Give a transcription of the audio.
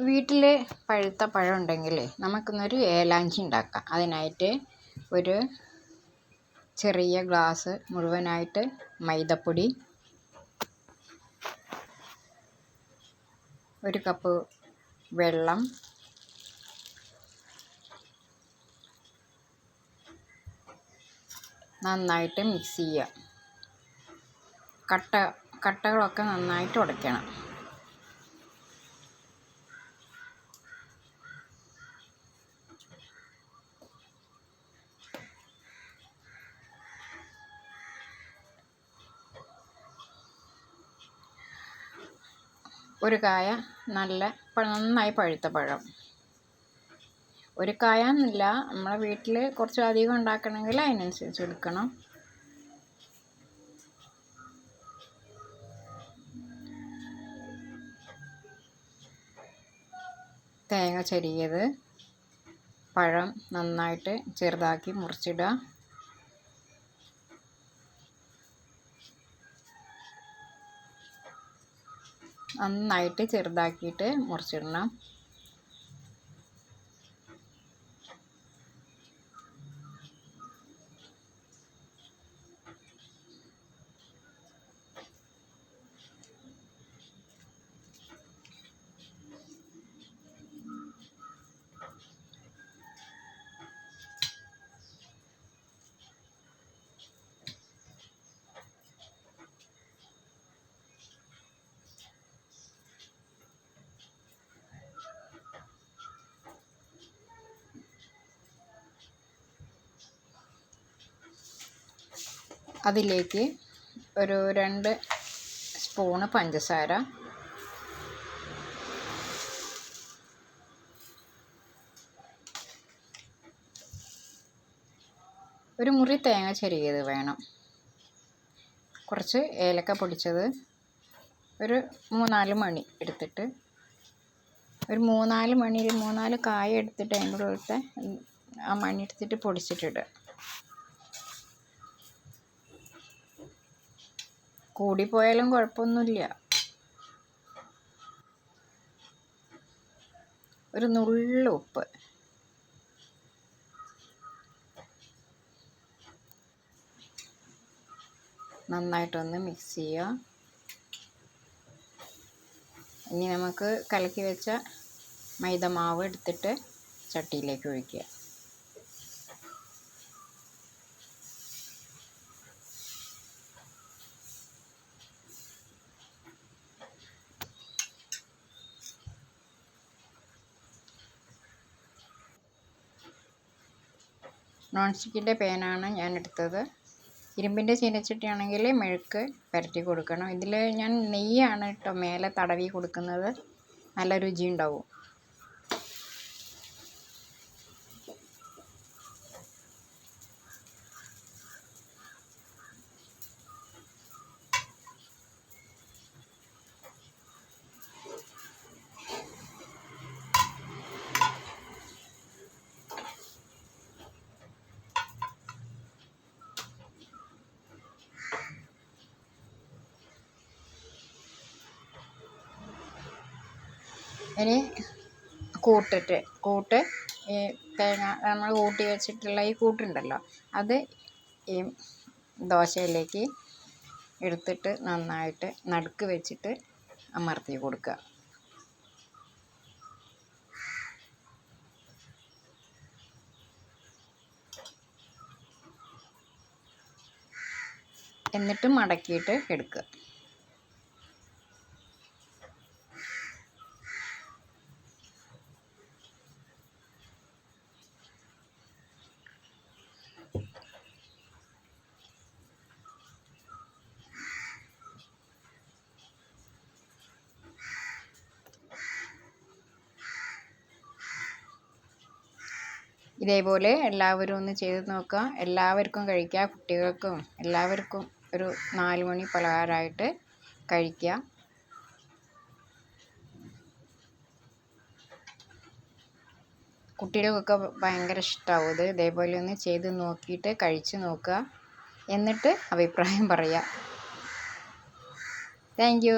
വീട്ടിൽ പഴുത്ത പഴം ഉണ്ടെങ്കിൽ നമുക്കിന്നൊരു ഏലാഞ്ചി ഉണ്ടാക്കാം. അതിനായിട്ട് ഒരു ചെറിയ ഗ്ലാസ് മുഴുവനായിട്ട് മൈദപ്പൊടി ഒരു കപ്പ് വെള്ളം നന്നായിട്ട് മിക്സ് ചെയ്യുക. കട്ട കട്ടകളൊക്കെ നന്നായിട്ട് ഉടയ്ക്കണം. ഒരു കായ നല്ല നന്നായി പഴുത്ത പഴം. ഒരു കായ എന്നില്ല നമ്മളെ വീട്ടിൽ കുറച്ച് അധികം ഉണ്ടാക്കണമെങ്കിൽ അതിനനുസരിച്ച് എടുക്കണം. തേങ്ങ ചെരിയത് പഴം നന്നായിട്ട് ചെറുതാക്കി മുറിച്ചിടുക. നന്നായിട്ട് ചെറുതാക്കിയിട്ട് മുറിച്ചിടണം. അതിലേക്ക് ഒരു രണ്ട് സ്പൂണ് പഞ്ചസാര. ഒരു മുറി തേങ്ങ ചെറിയത് വേണം. കുറച്ച് ഏലക്ക പൊടിച്ചത് ഒരു മൂന്നാൽ മണി എടുത്തിട്ട്. ഒരു മൂന്നാൽ മണിയിൽ മൂന്നാൽ കായ എടുത്തിട്ട് അതിന്റെ ഉള്ളിലത്തെ ആ മണി എടുത്തിട്ട് പൊടിച്ചിട്ടിടുക. കൂടിപ്പോയാലും കുഴപ്പമൊന്നുമില്ല. ഒരു നുള്ള ഉപ്പ്. നന്നായിട്ടൊന്ന് മിക്സ് ചെയ്യുക. ഇനി നമുക്ക് കലക്കി വെച്ച മൈദ മാവ് എടുത്തിട്ട് ചട്ടിയിലേക്ക് ഒഴിക്കുക. നോൺ സ്റ്റിക്കിന്റെ പാനാണ് ഞാൻ എടുത്തത് ഇരുമ്പിന്റെ ചീനച്ചട്ടിയാണെങ്കിൽ മെഴുക്ക് പുരട്ടി കൊടുക്കണം. ഇതിൽ ഞാൻ നെയ്യാണ് കേട്ടോ മേലെ തടവി കൊടുക്കുന്നത്. നല്ല രുചി ഇനി കൂട്ടിട്ട് കൂട്ട് ഈ തേങ്ങ നമ്മൾ കൂട്ടി വെച്ചിട്ടുള്ള ഈ കൂട്ടുണ്ടല്ലോ അത് ഈ ദോശയിലേക്ക് എടുത്തിട്ട് നന്നായിട്ട് നടുക്ക് വെച്ചിട്ട് അമർത്തി കൊടുക്കുക. എന്നിട്ട് മടക്കിയിട്ട് എടുക്കുക. ഇതേപോലെ എല്ലാവരും ഒന്ന് ചെയ്ത് നോക്കുക. എല്ലാവർക്കും കഴിക്കുക. കുട്ടികൾക്കും എല്ലാവർക്കും ഒരു നാല് മണി പലഹാരമായിട്ട് കഴിക്കുക. കുട്ടികൾക്കൊക്കെ ഭയങ്കര ഇഷ്ടമാവും ഇത്. ഇതേപോലെ ഒന്ന് ചെയ്ത് നോക്കിയിട്ട് കഴിച്ച് നോക്കുക. എന്നിട്ട് അഭിപ്രായം പറയുക. താങ്ക്